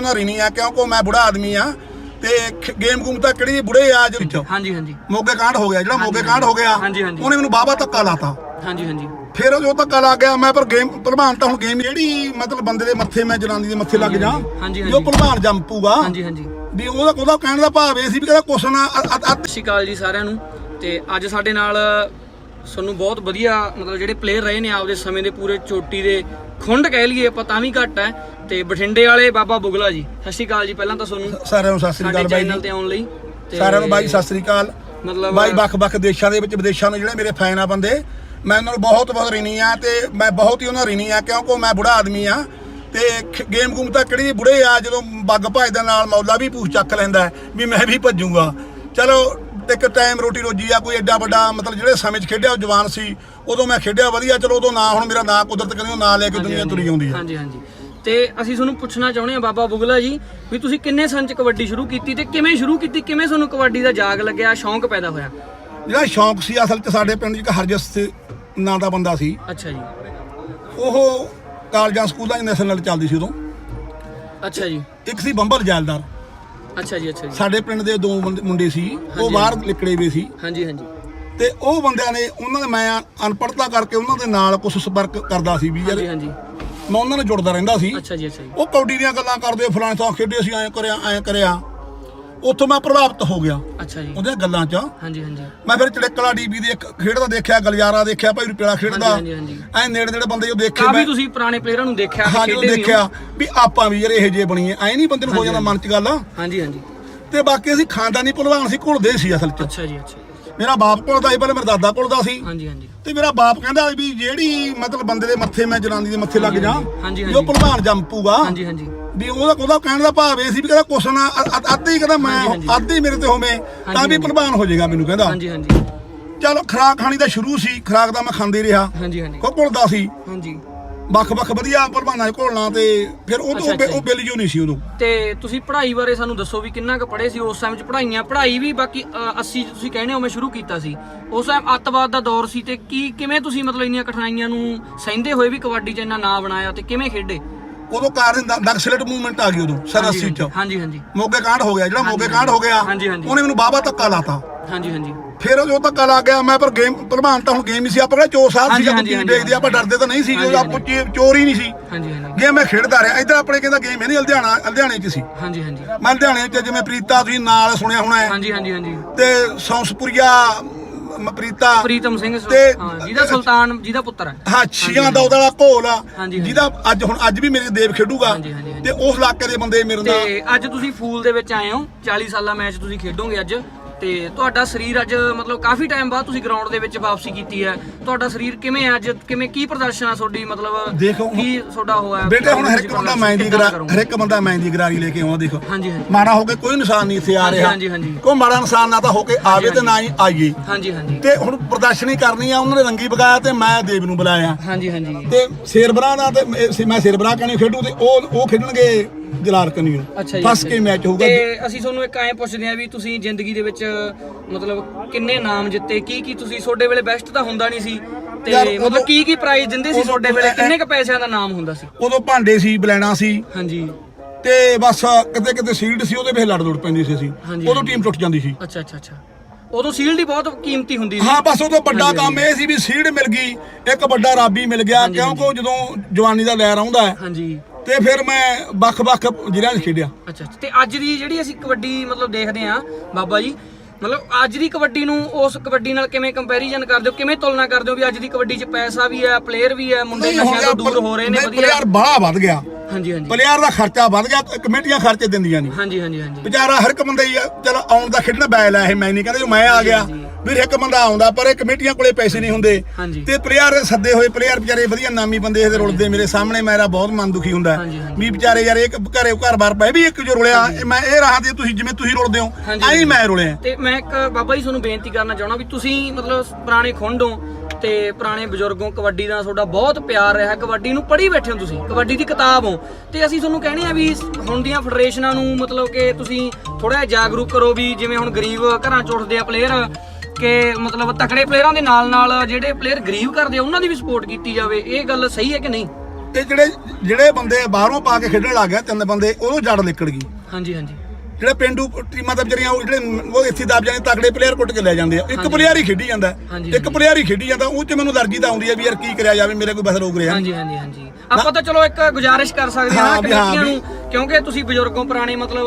ਉਹਨਾਂ ਰਿਣੀ ਆ ਕਿਉਂਕਿ ਮੈਂ ਬੁੜਾ ਆਦਮੀ ਆ ਤੇ ਗੇਮ ਗੂਮ ਤਾਂ ਕਿਹੜੀ ਬੁੜੇ ਆ ਜੋ ਹਾਂਜੀ ਹਾਂਜੀ। ਮੋਗੇ ਕਾਂਡ ਹੋ ਗਿਆ ਜਿਹੜਾ ਮੋਗੇ ਕਾਂਡ ਹੋ ਗਿਆ। ਉਹਨੇ ਮੈਨੂੰ ਬਾਬਾ ਧੱਕਾ ਲਾਤਾ। ਹਾਂਜੀ ਹਾਂਜੀ। ਫਿਰ ਉਹ ਧੱਕਾ ਲੱਗ ਗਿਆ ਮੈਂ ਪਰ ਗੇਮ ਭਲਵਾਨ ਤਾਂ ਹੁਣ ਗੇਮ ਜਿਹੜੀ ਮਤਲਬ ਬੰਦੇ ਦੇ ਮੱਥੇ ਮੈਂ ਜਨਾਨੀ ਦੇ ਮੱਥੇ ਲੱਗ ਜਾ ਜੋ ਭਲਵਾਨ ਜੰਪੂਗਾ। ਹਾਂਜੀ ਹਾਂਜੀ। ਵੀ ਉਹਦਾ ਉਹਦਾ ਕਹਿਣ ਦਾ ਭਾਵ ਇਹ ਸੀ ਵੀ ਕਹਿੰਦਾ ਕੁਛ ਨਾ ਸਤਿ ਸ਼੍ਰੀ ਅਕਾਲ ਜੀ ਸਾਰਿਆਂ ਨੂੰ। ਤੇ ਅੱਜ ਸਾਡੇ ਨਾਲ ਸਾਨੂੰ ਬਹੁਤ ਵਧੀਆ ਮਤਲਬ ਜਿਹੜੇ ਪਲੇਅਰ ਰਹੇ ਨੇ ਆਪਦੇ ਸਮੇਂ ਦੇ ਪੂਰੇ ਚੋਟੀ ਦੇ ਖੁੰਡ ਕਹਿ ਲਈਏ ਆਪਾਂ ਤਾਂ ਵੀ ਘੱਟ ਹੈ। ਤੇ ਬਠਿੰਡੇ ਵਾਲੇ ਬਾਬਾ ਬੁਗਲਾ ਜੀ ਸਤਿ ਸ਼੍ਰੀ ਅਕਾਲ ਜੀ ਪਹਿਲਾਂ ਤਾਂ ਤੁਹਾਨੂੰ ਸਾਰਿਆਂ ਨੂੰ ਸਤਿ ਸ੍ਰੀ ਅਕਾਲ ਬਾਈ ਚੈਨਲ ਤੇ ਆਉਣ ਲਈ। ਤੇ ਸਾਰਿਆਂ ਨੂੰ ਬਾਈ ਸਤਿ ਸ੍ਰੀ ਅਕਾਲ। ਮਤਲਬ ਬਾਈ ਵੱਖ-ਵੱਖ ਦੇਸ਼ਾਂ ਦੇ ਵਿੱਚ ਵਿਦੇਸ਼ਾਂ ਦੇ ਜਿਹੜੇ ਮੇਰੇ ਫੈਨ ਆ ਬੰਦੇ ਮੈਂ ਉਹਨਾਂ ਨੂੰ ਬਹੁਤ ਬਹੁਤ ਰਿਣੀ ਆ ਤੇ ਮੈਂ ਬਹੁਤ ਹੀ ਉਹਨਾਂ ਰਿਣੀ ਆ ਕਿਉਂਕਿ ਮੈਂ ਬੁੜਾ ਆਦਮੀ ਆ। ਤੇ ਗੇਮ ਗੂਮ ਤਾਂ ਕਿਹੜੀ ਬੁੜੇ ਆ ਜਦੋਂ ਬੱਗ ਭਜਦੇ ਨਾਲ ਮੌਲਾ ਵੀ ਪੂਛ ਚੱਕ ਲੈਂਦਾ ਵੀ ਮੈਂ ਵੀ ਭੱਜੂਗਾ। ਚਲੋ ਇੱਕ ਟਾਈਮ ਰੋਟੀ ਰੋਜੀ ਆ ਕੋਈ ਐਡਾ ਵੱਡਾ ਮਤਲਬ ਜਿਹੜੇ ਸਮੇਂ 'ਚ ਖੇਡਿਆ ਉਹ ਜਵਾਨ ਸੀ ਉਦੋਂ ਮੈਂ ਖੇਡਿਆ ਵਧੀਆ ਚਲੋ ਉਦੋਂ ਨਾਂ ਹੁਣ ਮੇਰਾ ਨਾਂ ਕੁਦਰਤ ਕਹਿੰਦੀ ਉਹ ਨਾਂ ਲੈ ਕੇ ਦੁਨੀਆ ਤੁਰੀ ਆਉਂਦੀ ਆ। ਹਾਂਜੀ ਹਾਂਜੀ। ਤੇ ਅਸੀਂ ਤੁਹਾਨੂੰ ਪੁੱਛਣਾ ਚਾਹੁੰਦੇ ਹਾਂ ਬਾਬਾ ਬੁਗਲਾ ਜੀ ਵੀ ਤੁਸੀਂ ਕਿੰਨੇ ਸਾਲ ਚ ਕਬੱਡੀ ਸ਼ੁਰੂ ਕੀਤੀ ਤੇ ਕਿਵੇਂ ਸ਼ੁਰੂ ਕੀਤੀ ਕਿਵੇਂ ਤੁਹਾਨੂੰ ਕਬੱਡੀ ਦਾ ਜਾਗ ਲੱਗਿਆ ਸ਼ੌਂਕ ਪੈਦਾ ਹੋਇਆ? ਜਿਹੜਾ ਸ਼ੌਂਕ ਸੀ ਅਸਲ 'ਚ ਸਾਡੇ ਪਿੰਡ 'ਚ ਇੱਕ ਹਰਜਸ ਨਾਂ ਦਾ ਬੰਦਾ ਸੀ। ਅੱਛਾ ਜੀ। ਉਹ ਕਾਲਜਾਂ ਸਕੂਲਾਂ 'ਚ ਨੈਸ਼ਨਲ ਚੱਲਦੀ ਸੀ ਉਦੋਂ। ਅੱਛਾ ਜੀ। ਇੱਕ ਸੀ ਬੰਬਰ ਜੈਲਦਾਰ। ਅੱਛਾ ਜੀ ਅੱਛਾ ਜੀ। ਸਾਡੇ ਪਿੰਡ ਦੇ ਦੋ ਬੰਦੇ- ਮੁੰਡੇ ਸੀ ਉਹ। ਬਾਹਰ ਲਿਕੜੇ ਵੇ ਸੀ। ਹਾਂਜੀ ਹਾਂਜੀ। ਤੇ ਉਹ ਬੰਦਿਆਂ ਨੇ ਉਹਨਾਂ ਦੇ ਮੈਂ ਅਨਪੜ੍ਹਤਾ ਕਰਕੇ ਉਹਨਾਂ ਦੇ ਨਾਲ ਕੁਝ ਸੰਪਰਕ ਕਰਦਾ ਸੀ ਵੀ ਯਾਰ ਹਾਂਜੀ ਹਾਂਜੀ। ਮੈਂ ਉਹਨਾਂ ਨਾਲ ਜੁੜਦਾ ਰਹਿੰਦਾ ਸੀ। ਅੱਛਾ ਜੀ ਅੱਛਾ ਜੀ। ਉਹ ਕੌਡੀ ਦੀਆਂ ਗੱਲਾਂ ਕਰਦੇ ਫਲਾਣੇ ਥਾਂ ਖੇਡੇ ਸੀ ਐਂ ਕਰਿਆ ਐਂ ਕਰਿਆ। ਉੱਥੋਂ ਮੈਂ ਪ੍ਰਭਾਵਿਤ ਹੋ ਗਿਆ। ਅੱਛਾ ਜੀ। ਉਹਦੀਆਂ ਗੱਲਾਂ 'ਚ। ਹਾਂਜੀ ਹਾਂਜੀ। ਮੈਂ ਫਿਰ ਚੜਕਲਾ ਡੀਬੀ ਦੇ ਇੱਕ ਖੇਡਦਾ ਦੇਖਿਆ ਗਲਿਆਰਾ ਦੇਖਿਆ ਭਾਈ ਰੁਪਿਆਲਾ ਖੇਡਦਾ। ਹਾਂਜੀ, ਹਾਂਜੀ, ਐਂ ਨੇੜੇ ਨੇੜੇ ਬੰਦੇ ਜੋ ਦੇਖੇ ਕਾਫੀ ਤੁਸੀਂ ਪੁਰਾਣੇ ਪਲੇਅਰਾਂ ਨੂੰ ਦੇਖਿਆ ਉਹ ਖੇਡੇ ਵੀ ਹੋ। ਦੇਖਿਆ ਵੀ ਆਪਾਂ ਵੀ ਯਾਰ ਇਹੋ ਜਿਹੇ ਬਣੀਏ। ਐਂ ਨਹੀਂ ਬੰਦੇ ਨੂੰ ਹੋ ਜਾਂਦਾ ਮਨ 'ਚ ਗੱਲ। ਹਾਂਜੀ। ਹਾਂਜੀ ਤੇ ਬਾਕੀ ਅਸੀਂ ਖਾਨਦਾਨੀ ਭਲਵਾਨ ਸੀ ਘੁਲਦੇ ਸੀ ਅਸਲ 'ਚ। ਅੱਛਾ ਜੀ ਅੱਛਾ ਜੀ। ਮੇਰਾ ਬਾਪ ਘੁਲਦਾ ਸੀ ਪਹਿਲਾਂ ਮੇਰਾ ਦਾਦਾ ਘੁਲਦਾ ਸੀ। ਹਾਂਜੀ ਹਾਂਜੀ। ਤੇ ਮੇਰਾ ਬਾਪ ਕਹਿੰਦਾ ਵੀ ਜਿਹੜੀ ਮਤਲਬ ਬੰਦੇ ਦੇ ਮੱਥੇ ਮੈਂ ਜਨਾਨੀ ਦੇ ਮੱਥੇ ਲੱਗ ਜਾ ਹਾਂਜੀ, ਜੋ ਹਾਂਜੀ। ਭਲਵਾਨ ਜੰਪੂਗਾ ਹਾਂਜੀ ਹਾਂਜੀ। ਵੀ ਉਹਦਾ ਉਹਦਾ ਕਹਿਣ ਦਾ ਭਾਵ ਇਹ ਸੀ ਵੀ ਕਹਿੰਦਾ ਕੁਛ ਨਾ ਅ- ਅੱਧੀ ਕਹਿੰਦਾ ਮੈਂ। ਅੱਧੀ ਮੇਰੇ ਤੇ ਹੋਵੇ ਤਾਂ ਵੀ ਹਾਂਜੀ। ਹੋ ਜਾਏਗਾ ਮੈਨੂੰ ਕਹਿੰਦਾ। ਹਾਂਜੀ ਹਾਂਜੀ। ਚਲੋ ਖਰਾਕ ਖਾਣੀ ਦਾ ਸ਼ੁਰੂ ਸੀ ਖਰਾਕ ਦਾ ਮੈਂ ਖਾਂਦੇ ਰਿਹਾ। ਹਾਂਜੀ ਹਾਂਜੀ। ਕੋ ਘੁਲਦਾ ਸੀ। ਹਾਂਜੀ। ਵੱਖ-ਵੱਖ ਵਧੀਆ ਭਲਵਾਨਾਂ 'ਚ ਘੁਲਣਾ ਤੇ ਫਿਰ ਉਹ ਅੱਛਾ, ਤੋਂ ਅੱਛਾ। ਉਹ ਬਿੱਲ ਜੋ ਨਹੀਂ ਸੀ ਉਦੋਂ। ਤੇ ਤੁਸੀਂ ਪੜ੍ਹਾਈ ਬਾਰੇ ਸਾਨੂੰ ਦੱਸੋ ਵੀ ਕਿੰਨਾ ਕੁ ਪੜ੍ਹੇ ਸੀ ਉਸ ਟਾਈਮ 'ਚ ਪੜ੍ਹਾਈਆਂ ਪੜ੍ਹਾਈ ਵੀ ਬਾਕੀ ਅ, 80 'ਚ ਤੁਸੀਂ ਕਹਿੰਦੇ ਹੋ ਮੈਂ ਸ਼ੁਰੂ ਕੀਤਾ ਸੀ। ਉਸ ਟਾਈਮ ਅੱਤਵਾਦ ਦਾ ਦੌਰ ਸੀ ਤੇ ਕੀ ਕਿਵੇਂ ਤੁਸੀਂ ਮਤਲਬ ਇੰਨੀਆਂ ਕਠਿਨਾਈਆਂ ਨੂੰ ਸਹਿੰਦੇ ਹੋਏ ਵੀ ਕਬੱਡੀ 'ਚ ਇੰਨਾ ਨਾਂ ਬਣਾਇਆ ਤੇ ਕਿਵੇਂ ਖੇਡੇ? ਉਦੋਂ ਕਾਰਨ ਨਕਸਲੇਟ ਮੂਵਮੈਂਟ ਆ ਗਈ ਉਦੋਂ ਸਰ 80 'ਚ ਹਾਂਜੀ। ਹਾਂਜੀ ਮੋਗੇ ਕਾਂਡ ਹੋ ਗਿਆ ਜਿਹੜਾ ਮੋਗੇ ਕਾਂਡ ਹੋ ਗਿਆ। ਉਹਨੇ ਮੈਨੂੰ ਬਾਬਾ ਧੱਕਾ ਲਾਤਾ। ਹਾਂਜੀ ਹਾਂਜੀ। ਫਿਰ ਉਹ ਧੱਕਾ ਲੱਗ ਗਿਆ ਮੈਂ ਪਰ ਗੇਮ ਭਲਵਾਨ ਤਾਂ ਹੁਣ ਗੇਮ ਹੀ ਸੀ ਆਪਾਂ ਚੋਰ ਸਾਹਿਬ ਸੀ ਆਪਾਂ ਦੇਖਦੇ ਆਪਾਂ ਡਰਦੇ ਤਾਂ ਨਹੀਂ ਸੀ ਹਾਂਜੀ, ਆਪਾਂ ਚੋਰ ਹੀ ਨਹੀਂ ਸੀ। ਹਾਂਜੀ ਹਾਂਜੀ। ਗੇਮ ਮੈਂ ਖੇਡਦਾ ਰਿਹਾ। ਇੱਧਰ ਆਪਣੇ ਕਹਿੰਦਾ ਗੇਮ ਹੈ ਨਹੀਂ ਲੁਧਿਆਣਾ ਲੁਧਿਆਣੇ 'ਚ ਸੀ। ਹਾਂਜੀ ਹਾਂਜੀ। ਮੈਂ ਲੁਧਿਆਣੇ 'ਚ ਜਿਵੇਂ ਪ੍ਰੀਤਾ ਤੁਸੀਂ ਨਾਲ ਸੁਣਿਆ ਹੋਣਾ ਹੈ। ਹਾਂਜੀ ਹਾਂਜੀ ਹਾਂਜੀ। ਤੇ ਸੌਂਸਪੁਰੀਆ ਮ- ਪ੍ਰੀਤਾ ਪ੍ਰੀਤਮ ਸਿੰਘ ਸ- ਤੇ- ਹਾਂ ਜਿਹਦਾ ਸੁਲਤਾਨ ਜਿਹਦਾ ਪੁੱਤਰ ਹੈ ਹਾਂ ਛੀਆਂ ਦਾ ਉਹਦਾ ਘੋਲ ਆ ਹਾਂਜੀ, ਹਾਂਜੀ। ਜਿਹਦਾ ਅੱਜ ਹੁਣ ਅੱਜ ਵੀ ਮੇਰੇ ਦੇਵ ਖੇਡੂਗਾ ਹਾਂਜੀ, ਹਾਂਜੀ, ਹਾਂਜੀ। ਤੇ ਉਸ ਇਲਾਕੇ ਦੇ ਬੰਦੇ ਮੇਰੇ ਨਾਲ ਤੇ ਅੱਜ ਤੁਸੀਂ ਫੂਲ ਦੇ ਵਿੱਚ ਆਏ ਹੋ 40 ਸਾਲਾ ਮੈਚ ਤੁਸੀਂ ਖੇਡੋਗੇ ਅੱਜ ਤੇ ਤੁਹਾਡਾ ਸਰੀਰ ਅੱਜ ਮਤਲਬ ਕਾਫੀ ਟਾਈਮ ਬਾਅਦ ਤੁਸੀਂ ਗਰਾਊਂਡ ਦੇ ਵਿੱਚ ਵਾਪਸੀ ਕੀਤੀ ਹੈ। ਤੁਹਾਡਾ ਸਰੀਰ ਕਿਵੇਂ ਹੈ ਅੱਜ? ਕਿਵੇਂ ਕੀ ਪ੍ਰਦਰਸ਼ਨ ਆ ਤੁਹਾਡੀ? ਮਤਲਬ ਦੇਖੋ ਹੁਣ- ਕੀ ਤੁਹਾਡਾ ਹੋਇਆ? ਬੇਟੇ ਹੁਣ ਹਰ ਇੱਕ ਬੰਦਾ ਮੈਂ ਦੀ ਗਰਾ ਹਰ ਇੱਕ ਬੰਦਾ ਮੈਂ ਦੀ ਗਰਾਰੀ ਲੈ ਕੇ ਆਉਂਦਾ ਦੇਖੋ। ਹਾਂਜੀ ਹਾਂਜੀ। ਮਾੜਾ ਹੋ ਕੇ ਕੋਈ ਨਿਸ਼ਾਨ ਨਹੀਂ ਇੱਥੇ ਆ ਹਾਂਜੀ, ਰਿਹਾ। ਹਾਂਜੀ, ਹਾਂਜੀ। ਕੋਈ ਮਾੜਾ ਇਨਸਾਨ ਨਾ ਤਾਂ ਹੋ ਕੇ ਆਵੇ ਤੇ ਨਾ ਹੀ ਆਈਏ। ਹਾਂਜੀ ਹਾਂਜੀ। ਤੇ ਹੁਣ ਪ੍ਰਦਰਸ਼ਨੀ ਕਰਨੀ ਆ ਉਹਨਾਂ ਨੇ ਰੰਗੀ ਬਗਾਇਆ ਤੇ ਮੈਂ ਦੇਵ ਨੂੰ ਬੁਲਾਇਆ। ਹਾਂਜੀ ਹਾਂਜੀ। ਤੇ ਸ਼ੇਰਬਰਾ ਨਾਲ ਤੇ ਮੈਂ- ਮੈਂ ਸ਼ੇਰਬਰਾ ਕਣੀ ਖੇਡੂ ਤੇ ਉਹ ਉਹ ਖੇਡਣਗੇ। ਜਲਾਰ ਕਨੀਓ ਅੱਛਾ ਜੀ ਫਸ ਅੱਛਾ ਕੇ ਜੀ। ਮੈਚ ਹੋਊਗਾ। ਤੇ ਅਸੀਂ ਤੁਹਾਨੂੰ ਇੱਕ ਐਂ ਪੁੱਛਦੇ ਆ ਵੀ ਤੁਸੀਂ ਜ਼ਿੰਦਗੀ ਦੇ ਵਿੱਚ ਮਤਲਬ ਕਿੰਨੇ ਨਾਮ ਜਿੱਤੇ ਕੀ ਕੀ ਤੁਸੀਂ ਤੁਹਾਡੇ ਵੇਲੇ ਬੈਸਟ ਤਾਂ ਹੁੰਦਾ ਨਹੀਂ ਸੀ? ਤੇ ਉਦੋਂ- ਮਤਲਬ ਕੀ ਕੀ ਪ੍ਰਾਈਜ਼ ਦਿੰਦੇ ਸੀ ਉਦੋਂ- ਤੁਹਾਡੇ ਵੇਲੇ? ਕਿੰਨੇ ਕ ਪੈਸਿਆਂ ਦਾ ਨਾਮ ਹੁੰਦਾ ਸੀ? ਉਦੋਂ ਭਾਂਡੇ ਸੀ ਬਲੈਣਾ ਸੀ। ਹਾਂਜੀ। ਤੇ ਬਸ ਕਿਤੇ ਕਿਤੇ ਸੀਲਡ ਸੀ ਉਹਦੇ ਵੇ ਲੜ ਲੁੜ ਪੈਂਦੀ ਸੀ ਅਸੀਂ। ਹਾਂਜੀ, ਉਦੋਂ। ਟੀਮ ਟੁੱਟ ਜਾਂਦੀ ਸੀ। ਅੱਛਾ ਅੱਛਾ ਅੱਛਾ। ਉਦੋਂ ਸੀਲਡ ਹੀ ਬਹੁਤ ਕੀਮਤੀ ਹੁੰਦੀ ਸੀ। ਹਾਂ ਬਸ ਉਦੋਂ ਵੱਡਾ ਹਾਂਜੀ, ਕੰਮ ਇਹ ਸੀ ਵੀ ਸੀਲਡ ਮਿਲ ਗਈ ਇੱਕ ਵੱਡਾ ਰਾਬੀ ਮਿਲ ਗਿਆ ਹਾਂਜੀ, ਕਿਉਂਕਿ ਉਹ ਜਦੋਂ ਜਵਾਨੀ ਦਾ ਲਹਿਰ ਆਉਂਦਾ ਹੈ ਹਾਂਜੀ। ਤੇ ਫਿਰ ਮੈਂ ਵੱਖ-ਵੱਖ ਜ਼ਿਲ੍ਹਿਆਂ 'ਚ ਖੇਡਿਆ। ਅੱਛਾ ਅੱਛਾ। ਤੇ ਅੱਜ ਦੀ ਜਿਹੜੀ ਅਸੀਂ ਕਬੱਡੀ ਮਤਲਬ ਦੇਖਦੇ ਆ ਬਾਬਾ ਜੀ ਮਤਲਬ ਅੱਜ ਦੀ ਕਬੱਡੀ ਨੂੰ ਉਸ ਕਬੱਡੀ ਨਾਲ ਕਿਵੇਂ ਕੰਪੈਰੀਜ਼ਨ ਕਰਦੇ ਹੋ ਕਿਵੇਂ ਤੁਲਨਾ ਕਰਦੇ ਹੋ ਵੀ ਅੱਜ ਦੀ ਕਬੱਡੀ 'ਚ ਪੈਸਾ ਵੀ ਹੈ ਪਲੇਅਰ ਵੀ ਹੈ ਮੁੰਡੇ ਨਸ਼ਿਆਂ ਤੋਂ ਦੂਰ ਹੋ ਰਹੇ ਨੇ ਵਧੀਆ। ਪਲੇਅਰ ਬੜਾ ਵੱਧ ਗਿਆ। ਹਾਂਜੀ ਹਾਂਜੀ। ਪਲੇਅਰ ਦਾ ਖਰਚਾ ਵੱਧ ਗਿਆ ਕਮੇਟੀਆਂ ਖਰਚੇ ਦਿੰਦੀਆਂ ਨਹੀਂ। ਹਾਂਜੀ ਹਾਂਜੀ ਹਾਂਜੀ। ਵਿਚਾਰਾ ਹਰ ਇੱਕ ਬੰਦਾ ਹੀ ਆ, ਚਲੋ ਆਉਣ ਦਾ ਖੇਡਣਾ ਬੈਲ ਆ ਇਹ ਮੈਂ ਨਹੀਂ ਕਹਿੰਦਾ ਜੋ ਮੈਂ ਆ ਗਿਆ। ਵੀਰ ਇੱਕ ਬੰਦਾ ਆਉਂਦਾ ਪਰ ਇਹ ਕਮੇਟੀਆਂ ਕੋਲੇ ਪੈਸੇ ਨਹੀਂ ਹੁੰਦੇ। ਤੇ ਪਲੇਅਰ ਸੱਦੇ ਹੋਏ ਪਲੇਅਰ ਵਿਚਾਰੇ ਵਧੀਆ ਨਾਮੀ ਬੰਦੇ ਇਹਦੇ ਰੁਲਦੇ ਮੇਰੇ ਸਾਹਮਣੇ ਮੇਰਾ ਬਹੁਤ ਮਨ ਦੁਖੀ ਹੁੰਦਾ। ਵੀ ਵਿਚਾਰੇ ਯਾਰ ਇੱਕ ਘਰੇ ਘਰ-ਬਾਰ ਪਏ ਵੀ ਇੱਕ ਜੋ ਰੁਲਿਆ ਮੈਂ ਇਹ ਰਾਹ ਦੀ ਤੁਸੀਂ ਜਿਵੇਂ ਤੁਸੀਂ ਰੁਲਦੇ ਹੋ ਐਂ। ਮੈਂ ਰੁਲਿਆ ਤੇ ਮੈਂ ਇੱਕ ਬਾਬਾ ਜੀ ਤੁਹਾਨੂੰ ਬੇਨਤੀ ਕਰਨਾ ਚਾਹਣਾ ਵੀ ਤੁਸੀਂ ਮਤਲਬ ਪੁਰਾਣੇ ਖੁੰਡ ਹੋ ਤੇ ਪੁਰਾਣੇ ਬਜ਼ੁਰਗੋਂ ਕਬੱਡੀ ਦਾ ਤੁਹਾਡਾ ਬਹੁਤ ਪਿਆਰ ਰਿਹਾ ਕਬੱਡੀ ਨੂੰ ਪੜ੍ਹੀ ਬੈਠੇ ਹੋ ਤੁਸੀਂ ਕਬੱਡੀ ਦੀ ਕਿਤਾਬ ਹੋ ਤੇ ਅਸੀਂ ਤੁਹਾਨੂੰ ਕਹਿੰਦੇ ਆ ਵੀ ਹੁਣ ਦੀਆਂ ਫੈਡਰੇਸ਼ਨਾਂ ਨੂੰ ਮਤਲਬ ਕਿ ਤੁਸੀਂ ਥੋੜਾ ਜਾਗਰੂਕ ਕਰੋ ਵੀ ਜਿਵੇਂ ਹੁਣ ਗਰੀਬ ਘਰਾਂ ਚ ਉੱਠਦੇ ਆ ਪਲੇਅਰ ਕਿ ਮਤਲਬ ਤਕੜੇ ਪਲੇਅਰਾਂ ਦੇ ਨਾਲ ਨਾਲ ਜਿਹੜੇ ਪਲੇਅਰ ਗਰੀਬ ਕਰਦੇ ਆ ਉਹਨਾਂ ਦੀ ਵੀ ਸਪੋਰਟ ਕੀਤੀ ਜਾਵੇ। ਇਹ ਗੱਲ ਸਹੀ ਹੈ ਕਿ ਨਹੀਂ? ਇਹ ਜਿਹੜੇ ਜਿਹੜੇ ਬੰਦੇ ਬਾਹਰੋਂ ਪਾ ਕੇ ਖੇਡਣ ਲੱਗ ਗਏ ਤਿੰਨ ਬੰਦੇ ਉਹਨੂੰ ਜੜ ਨਿਕਲ ਗਈ। ਹਾਂਜੀ ਹਾਂਜੀ। ਜਿਹੜੇ ਪਿੰਡੂ ਟੀਮਾਂ ਦਾ ਵਿਚਾਰੀਆਂ ਉਹ ਜਿਹੜੇ ਉਹ ਇੱਥੇ ਦਬ ਜਾਂਦੇ ਤਗੜੇ ਪਲੇਅਰ ਕੁੱਟ ਕੇ ਲੈ ਜਾਂਦੇ ਆ। ਇੱਕ ਪਲੇਅਰ ਹੀ ਖੇਡੀ ਜਾਂਦਾ। ਇੱਕ ਪਲੇਅਰ ਹੀ ਖੇਡੀ ਜਾਂਦਾ ਉਹ ਚ ਮੈਨੂੰ ਦਰਜੀ ਤਾਂ ਆਉਂਦੀ ਆ ਵੀ ਯਾਰ ਕੀ ਕਰਿਆ ਜਾਵੇ ਮੇਰੇ ਕੋਈ ਬਸ ਰੋਕ ਰਿਹਾ। ਹਾਂਜੀ ਹਾਂਜੀ ਹਾਂਜੀ। ਆਪਾਂ ਤਾਂ ਚਲੋ ਇੱਕ ਗੁਜ਼ਾਰਿਸ਼ ਕਰ ਸਕਦੇ ਹਾਂ ਕਮੇਟੀਆਂ ਨੂੰ। ਕਿਉਂਕਿ ਤੁਸੀਂ ਬਜ਼ੁਰਗੋਂ ਪੁਰਾਣੇ ਮਤਲਬ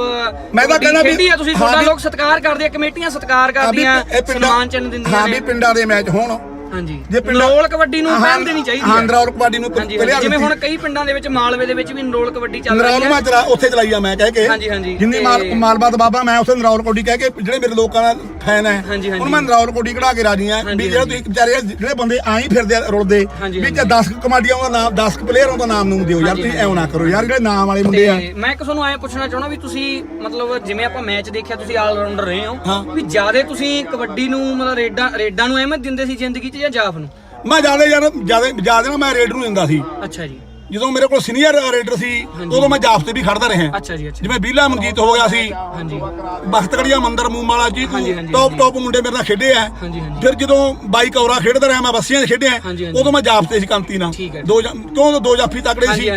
ਮੈਂ ਤਾਂ ਕਬੱਡੀ ਕਹਿਣਾ ਵੀ- ਖੇਡੀ ਆ ਤੁਸੀਂ ਤੁਹਾਡਾ ਲੋਕ ਸਤਿਕਾਰ ਕਰਦੇ ਆ ਕਮੇਟੀਆਂ ਸਤਿਕਾਰ ਕਰਦੀਆਂ ਸਨਮਾਨ ਚਿੰਨ ਦਿੰਦੀਆਂ ਹਾਂ ਵੀ ਪਿੰਡਾਂ ਦੇ ਮੈਚ ਹੋਣ। ਹਾਂਜੀ। ਜੇ ਨਰੋਲ ਕਬੱਡੀ ਨੂੰ ਪਹਿਲ ਦੇਣੀ ਚਾਹੀਦੀ ਹਾਂ ਨਰੌਲ ਕਬੱਡੀ ਨੂੰ ਪਹਿਲਾਂ ਜਿਵੇਂ। ਹੁਣ ਕਈ ਪਿੰਡਾਂ ਦੇ ਵਿੱਚ ਮਾਲਵੇ ਦੇ ਵਿੱਚ ਵੀ ਨਰੋਲ ਕਬੱਡੀ ਚੱਲ ਰਹੀ ਨਰੌਲ ਹੈ। ਮੈਂ ਚਲਾ ਉੱਥੇ ਚਲਾਈ ਆ ਮੈਂ ਕਹਿ ਕੇ। ਹਾਂਜੀ, ਹਾਂਜੀ, ਜਿੰਨੀ ਮਾਲ ਤੇ- ਮਾਲਬਾਦ ਬਾਬਾ ਮੈਂ ਉੱਥੇ ਨਰੌਲ ਕੋਡੀ ਕਹਿ ਕੇ ਜਿਹੜੇ ਮੇਰੇ ਲੋਕਾਂ ਦਾ ਫੈਨ ਹੈ ਹਾਂਜੀ, ਹਾਂਜੀ। ਹੁਣ ਮੈਂ ਨਰੌਲ ਕੋਡੀ ਕਢਾ ਕੇ ਰਾਜੀ ਆ ਹਾਂਜੀ, ਵੀ ਜਿਹੜੇ ਹਾਂਜੀ। ਤੁਸੀਂ ਵਿਚਾਰੇ ਜਿਹੜੇ ਬੰਦੇ ਆਈ ਫਿਰਦੇ ਆ ਰੁਲਦੇ ਹਾਂਜੀ, ਵੀ। ਜੇ 10 ਕਮਾਡੀਆਂ ਦਾ ਨਾਮ 10 ਪਲੇਅਰਾਂ ਦਾ ਨਾਮ ਨੂੰ ਦਿਓ ਯਾਰ ਤੁਸੀਂ। ਐਉਂ ਨਾ ਕਰੋ ਯਾਰ ਜਿਹੜੇ ਨਾਮ ਵਾਲੇ ਮੁੰਡੇ ਆ ਤੇ ਮੈਂ ਇੱਕ ਤੁਹਾਨੂੰ ਐ ਪੁੱਛਣਾ ਚਾਹਣਾ ਵੀ ਤੁਸੀਂ ਮਤਲਬ ਜਿਵੇਂ ਆਪਾਂ ਮੈਚ ਦੇਖਿਆ ਤੁਸੀਂ ਆਲ ਰਾਉਂਡਰ ਰਹੇ ਹੋ ਹਾਂ। ਵੀ ਜ਼ਿਆਦਾ ਤੁਸੀਂ ਕਬੱਡੀ ਨੂੰ ਮਤਲਬ ਰੇਡਾਂ ਰੇਡਾਂ ਨੂੰ ਅਹਿਮੀਅਤ ਦਿੰਦੇ ਸੀ ਜ਼ਿੰਦਗੀ 'ਚ ਜਾਂ ਜਾਫ ਨੂੰ ਮੈਂ ਜ਼ਿਆਦਾ ਯਾਰ ਜ਼ਿਆਦਾ ਜ਼ਿਆਦਾ ਨਾ ਮੈਂ ਰੇਡ ਨੂੰ ਦਿੰਦਾ ਸੀ ਅੱਛਾ ਜੀ ਜਦੋਂ ਮੇਰੇ ਕੋਲ ਸੀਨੀਅਰ ਰੇਡਰ ਸੀ। ਉਦੋਂ ਮੈਂ ਜਾਫ ਤੇ ਵੀ ਖੜਦਾ ਰਿਹਾ ਅੱਛਾ ਜੀ ਅੱਛਾ ਜਿਵੇਂ ਬੀਲਾ ਮਨਜੀਤ ਹੋ ਗਿਆ ਸੀ ਹਾਂਜੀ ਬਖਤਗੜੀਆ ਮੰਦਰ ਮੂਮਾਲਾ ਜੀ ਟੌਪ। ਟੌਪ ਮੁੰਡੇ ਮੇਰੇ ਨਾਲ ਖੇਡੇ ਆ। ਫਿਰ ਜਦੋਂ ਬਾਈ ਕੌਰਾ ਖੇਡਦਾ ਰਿਹਾ ਮੈਂ ਬੱਸੀਆਂ 'ਚ ਖੇਡਿਆ। ਉਦੋਂ ਮੈਂ ਜਾਫ ਤੇ ਸੀ ਕੰਤੀ ਨਾਲ। ਦੋ ਕਿਉਂ ਦੋ ਜਾਫੀ ਤਕੜੇ ਸੀ।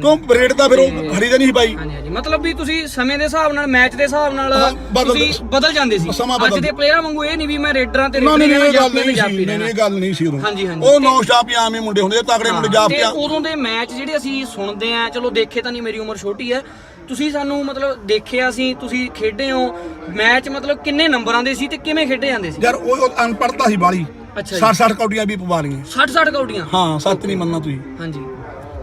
ਕਿਉਂ ਰੇਡ ਤਾਂ ਫਿਰ ਉਹ ਖਰੀਦਾ ਨਹੀਂ ਸੀ ਬਾਈ ਮਤਲਬ ਵੀ ਤੁਸੀਂ ਸਮੇਂ ਦੇ ਹਿਸਾਬ ਨਾਲ ਮੈਚ ਦੇ ਹਿਸਾਬ ਨਾਲ ਹਾਂ, ਬਦਲ- ਤੁਸੀਂ ਬਦਲ ਜਾਂਦੇ ਸੀ। ਸਮਾਂ ਅੱਜ ਦੇ ਪਲੇਅਰਾਂ ਵਾਂਗੂ ਇਹ ਨਹੀਂ ਵੀ ਮੈਂ ਰੇਡਰਾਂ ਤੇ ਨਾ ਨਹੀਂ ਰੇਡਰਾਂ ਇਹ ਗੱਲ ਜਾਫੀ ਨਹੀਂ ਸੀ ਨਹੀਂ ਰਹਿਣਾ। ਇਹ ਗੱਲ ਨਹੀਂ ਸੀ ਉਦੋਂ। ਹਾਂਜੀ, ਹਾਂਜੀ। ਉਹ ਨੌ ਸ਼ਾਪੀ ਆਵੇਂ ਮੁੰਡੇ ਹੁੰਦੇ ਆ, ਤਕੜੇ ਮੁੰਡੇ ਤੇ ਤੇ ਉਦੋਂ ਦੇ ਮੈਚ ਜਿਹੜੇ ਅਸੀਂ ਸੁਣਦੇ ਆ ਚਲੋ ਦੇਖੇ ਤਾਂ ਨਹੀਂ ਮੇਰੀ ਉਮਰ ਛੋਟੀ ਹੈ। ਤੁਸੀਂ ਸਾਨੂੰ ਮਤਲਬ ਦੇਖਿਆ ਸੀ ਤੁਸੀਂ ਖੇਡੇ ਹੋ। ਮੈਚ ਮਤਲਬ ਕਿੰਨੇ ਨੰਬਰਾਂ ਦੇ ਸੀ ਤੇ ਕਿਵੇਂ ਖੇਡੇ ਜਾਂਦੇ ਸੀ? ਯਾਰ ਉਹ ਉਹ ਅਨਪੜਤਾ ਸੀ ਬਾਲੀ। ਅੱਛਾ ਜੀ। 60 60 ਕੌਡੀਆਂ ਵੀ ਪਵਾ ਲਈਆਂ। 60 60 ਕੌਡੀਆਂ? ਹਾਂ ਸੱਚ ਨਹੀਂ ਮੰਨਣਾ ਤੁਸੀਂ। ਹਾਂਜੀ।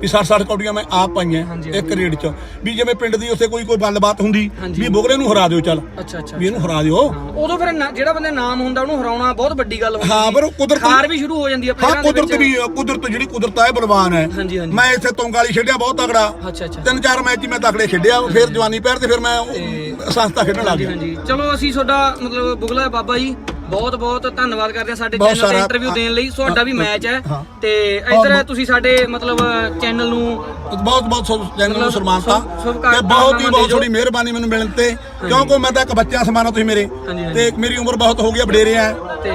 ਵੀ 60 60 ਕੌਡੀਆਂ ਮੈਂ ਆਪ ਪਾਈਆਂ ਇੱਕ ਰੇਡ 'ਚ। ਵੀ ਜਿਵੇਂ ਪਿੰਡ ਦੀ ਉੱਥੇ ਕੋਈ ਕੋਈ ਗੱਲਬਾਤ ਹੁੰਦੀ। ਵੀ ਬੋਗਲੇ ਨੂੰ ਹਰਾ ਦਿਓ ਚੱਲ। ਅੱਛਾ ਅੱਛਾ ਵੀ ਇਹਨੂੰ ਹਰਾ ਦਿਓ। ਉਦੋਂ ਫਿਰ ਜਿਹੜਾ ਬੰਦੇ ਨਾਮ ਹੁੰਦਾ ਉਹਨੂੰ ਹਰਾਉਣਾ ਬਹੁਤ ਵੱਡੀ ਗੱਲ ਹੁੰਦੀ। ਹਾਂ। ਪਰ ਕੁਦਰਤ- ਹਾਰ ਵੀ ਸ਼ੁਰੂ ਹੋ ਜਾਂਦੀ ਹੈ ਹਾਂ ਕੁਦਰਤ। ਵੀ ਕੁਦਰਤ ਜਿਹੜੀ ਕੁਦਰਤ ਹੈ ਬਲਵਾਨ ਹੈ। ਮੈਂ ਇੱਥੇ ਤੋਂਗਾਲੀ ਖੇਡਿਆ ਬਹੁਤ ਤਗੜਾ ਤਿੰਨ ਚਾਰ ਮੈਚ ਹੀ ਮੈਂ ਤਗੜੇ ਖੇਡਿਆ ਫਿਰ ਜਵਾਨੀ ਪੈਰ ਤੇ ਫਿਰ ਮੈਂ ਸੰਸਥਾ ਖੇਡਣ ਲੱਗ ਗਿਆ। ਚਲੋ ਅਸੀਂ ਤੁਹਾਡਾ ਮਤਲਬ ਬੁਗਲਾ ਬਾਬਾ ਜੀ। ਬਹੁਤ ਬਹੁਤ ਧੰਨਵਾਦ ਕਰਦੇ ਹਾਂ ਸਾਡੇ ਬਹੁਤ ਚੈਨਲ ਤੇ ਸਾਰਾ- ਇੰਟਰਵਿਊ ਦੇਣ ਲਈ ਤੁਹਾਡਾ ਵੀ ਮੈਚ ਹੈ ਹਾਂ। ਤੇ ਇੱਧਰ ਤੁਸੀਂ ਸਾਡੇ ਮਤਲਬ ਚੈਨਲ ਨੂੰ ਬਹੁਤ ਬਹੁਤ ਚੈਨਲ ਨੂੰ ਮਤਲਬ ਸਨਮਾਨਤਾ ਸ਼ੁਭ- ਸ਼ੁਭ ਤੇ ਬਹੁਤ ਹੀ ਬਹੁਤ ਦਿਓ। ਥੋੜੀ ਮਿਹਰਬਾਨੀ ਮੈਨੂੰ ਮਿਲਣ ਤੇ ਕਿਉਂਕਿ ਮੈਂ ਤਾਂ ਇੱਕ ਬੱਚਾ ਸਮਾਨਾ ਤੁਸੀਂ ਮੇਰੇ ਹਾਂਜੀ, ਹਾਂਜੀ। ਤੇ ਮੇਰੀ ਉਮਰ ਬਹੁਤ ਹੋ ਗਈ ਆ ਵਡੇਰੇ ਆ ਤੇ